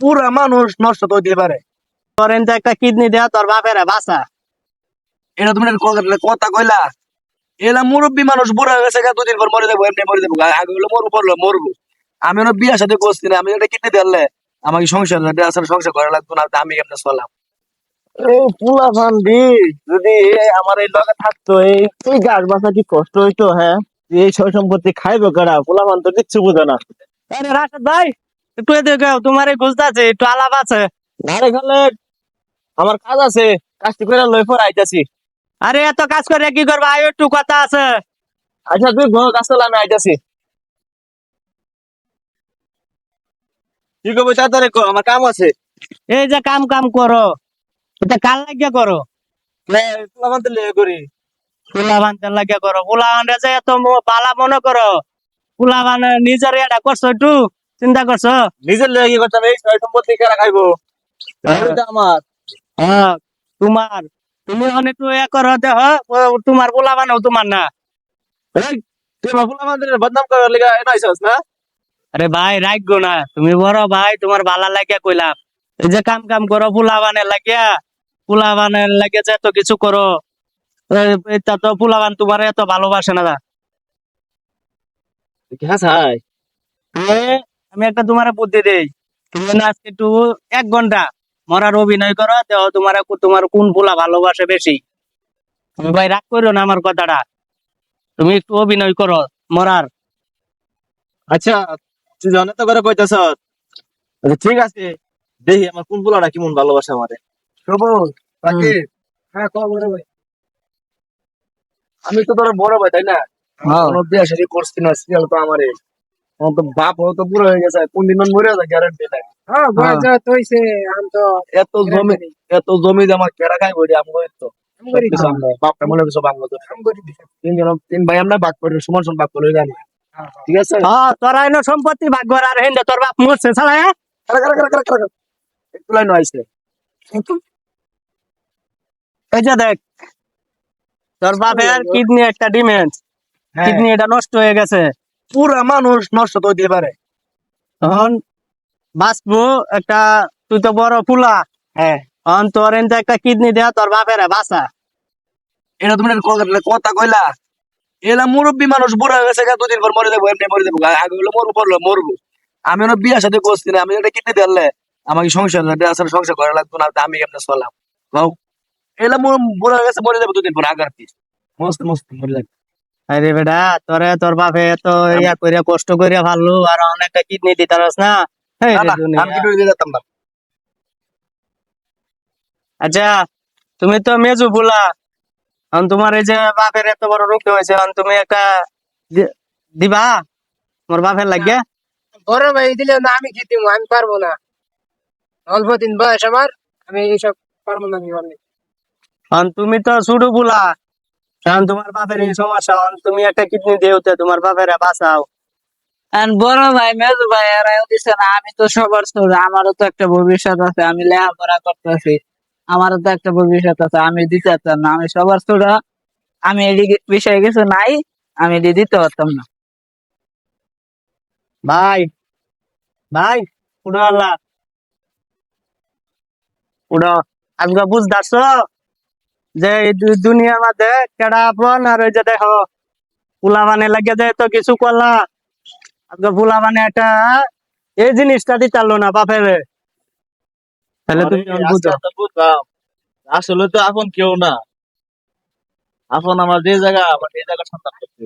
পুরা মানুষ নষ্ট তো হইতে পারে। তোর এনতে একটা কিডনি দেয়া, তোর বাপের বাসা এটা তুমি কথা- কইলা। এলা মুরব্বী মানুষ বুড়া হয়ে গেছে দুদিন পর মরে যাব, এমনি মরে যাব আগে হলো মরবো পড়ল মরবো। আমি ওর বিয়ার সাথে করছি না, আমি এটা কিনে দিলে আমাকে সংসার আসলে সংসার করা লাগতো না আমি কেমনে চলাম এই পুলা ফান্ডি যদি আমার এই লগে থাকতো এই গাছ বাসা কি কষ্ট হইতো হ্যাঁ? এই সয় সম্পত্তি খাইবো কারা? পোলা মান তো কিচ্ছু বুঝে না। রাশেদ ভাই! একটু তোমার আছে একটু আলাপ আছে। নারে গেলে আমার কাজ আছে কাজটি করে লই পর আইতাছি। আরে এত কাজ করে কি করবা? আয় একটু কথা আছে। আচ্ছা তুই ঘর কাজ করলে আমি আইতাছি। কি করব তাড়াতাড়ি কর আমার কাম আছে। এই যে কাম কাম করো। এটা কাল লাগিয়া করো? লেগে করি। করো। যে এত মনে করো। মানে নিজের এটা করছ একটু। চিন্তা করছ? নিজের লেগে কি করছ এই ছয় সম্পত্তি কেরা খাইবো? আমার। হ্যাঁ তোমার। তুমি অনেক এ করো দেহ তোমার পোলা বানাও তোমার না বদনাম করার লেগে আইসস আরে ভাই রাখব না। তুমি বড় ভাই তোমার ভালা লাগিয়া কইলাম। এই যে কাম কাম করো পোলা বানের লাগিয়া পোলা বানের লাগে যে এত কিছু করো এটা তো পোলা বান তোমার এত ভালোবাসে না। হ্যাঁ? আমি একটা তোমার বুদ্ধি দেই। তুমি না আজকে একটু এক ঘণ্টা মরার অভিনয় করো দেহ তোমার তোমার কোন পোলা ভালোবাসে বেশি। তুমি ভাই রাগ করো না আমার কথাটা। তুমি একটু অভিনয় করো মরার। আচ্ছা তুই জানে তো করে কইতেছ? আচ্ছা ঠিক আছে। দেখি আমার কোন পোলাটা কেমন ভালোবাসে আমারে। সবুজ হ্যাঁ বড় ভাই। আমি তো তোর বড় ভাই তাই না? কোনো বিয়া শাড়ি করছি না সিরিয়াল তো আমারে আমার। তো বাপ হয়তো বুড়ো হয়ে গেছে কোন দিন মান মরে যায় গ্যারান্টি নাই। হ্যাঁ তো এত জমি এত জমি যে আমার কেরা খাই বলি আমি তো আম করি সবকিছু আমরা বাপটা মনে হচ্ছে বাংলা তো আম করি দিছে। তিন ভাই আমরা ভাগ করে সমান সমান ভাগ করে জানি। হ্যাঁ, হ্যাঁ। ঠিক আছে? হ্যাঁ তোরা এনে সম্পত্তি ভাগ করে আর হেন্দে তোর বাপ মরছে ছাড়া হ্যাঁ? একটু লাইন আইছে। এই যে দেখ তোর বাপের কিডনি একটা ডিমেন্স হ্যাঁ। কিডনি এটা নষ্ট হয়ে গেছে। পুরা মানুষ নষ্ট তো হইতে পারে। তখন বাঁচবো একটা তুই তো বড় ফুলা। হ্যাঁ। তখন তোর একটা কিডনি দেয়া তোর বাপের বাসা এটা তুমি কথা- কইলা। এলা মুরব্বী মানুষ বুড়া হয়ে গেছে দুদিন পর মরে যাব এমনি মরে যাব। আগে হলো মরবো পড়ল মরবো। আমি ওর বিয়ার সাথে করছি না আমি এটা কিনে দিলে আমাকে সংসার আসলে সংসার করা লাগতো না আমি কেমনে চলাম? কও এলা বুড়া হয়ে গেছে মরে যাব দুদিন পর আগার মস্ত মস্ত মরে যাবে। আরে বেটা তোরে তোর বাপে এত ইয়া করিয়া কষ্ট করিয়া ভালো আর অনেকটা কিডনি দিতারস না। আমি আচ্ছা তুমি তো মেজু ফুলা এখন তোমার এই যে বাপের এত বড় রোগ হয়েছে এখন তুমি একটা দিবা? তোমার বাপের লাগে বড় ভাই দিলে না আমি খেতে আমি পারব না। অল্প দিন বয়স আমার আমি এইসব পারব না আমি তুমি তো ছোট ফুলা এখন তোমার বাপের এই সমস্যা তুমি একটা কিডনি দেওতে তোমার বাপের বাঁচাও। আর বড় ভাই মেজু ভাই এরাও দিছে না আমি তো সবার ছোট আমারও তো একটা ভবিষ্যৎ আছে আমি লেখাপড়া করতেছি আমারও তো একটা ভবিষ্যৎ আছে আমি দিতে পারতাম না আমি সবার ছোট আমি এই বিষয়ে কিছু নাই আমি এটি দিতে পারতাম না। ভাই ভাই উড়ো আল্লাহ। উড়ো আজকে বুঝতেছ যে দুনিয়ার মধ্যে কেডা আপন আর ওই যে দেখো পুলা মানে লাগে যে তো কিছু করলা আজকে পোলা মানে একটা এই জিনিসটা দিতালো না বাপের। তাহলে তুমি আসলে তো আপন কেউ না। আপন আমার যে জায়গা আমার এই জায়গা সন্তান করতে